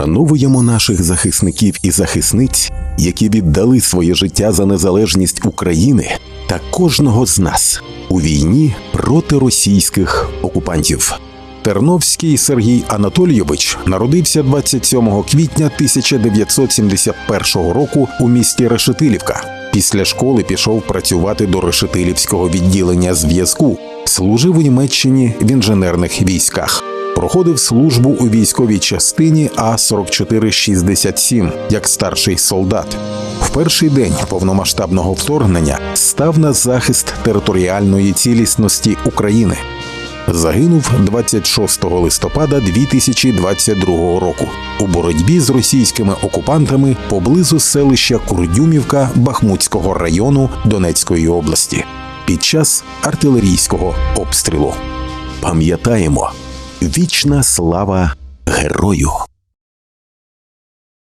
Вшановуємо наших захисників і захисниць, які віддали своє життя за незалежність України та кожного з нас у війні проти російських окупантів. Терновський Сергій Анатолійович народився 27 квітня 1971 року у місті Решетилівка. Після школи пішов працювати до Решетилівського відділення зв'язку. Служив у Німеччині в інженерних військах. Проходив службу у військовій частині А 4467 як старший солдат. В перший день повномасштабного вторгнення став на захист територіальної цілісності України. Загинув 26 листопада 2022 року у боротьбі з російськими окупантами поблизу селища Курдюмівка Бахмутського району Донецької області під час артилерійського обстрілу. Пам'ятаємо, вічна слава герою!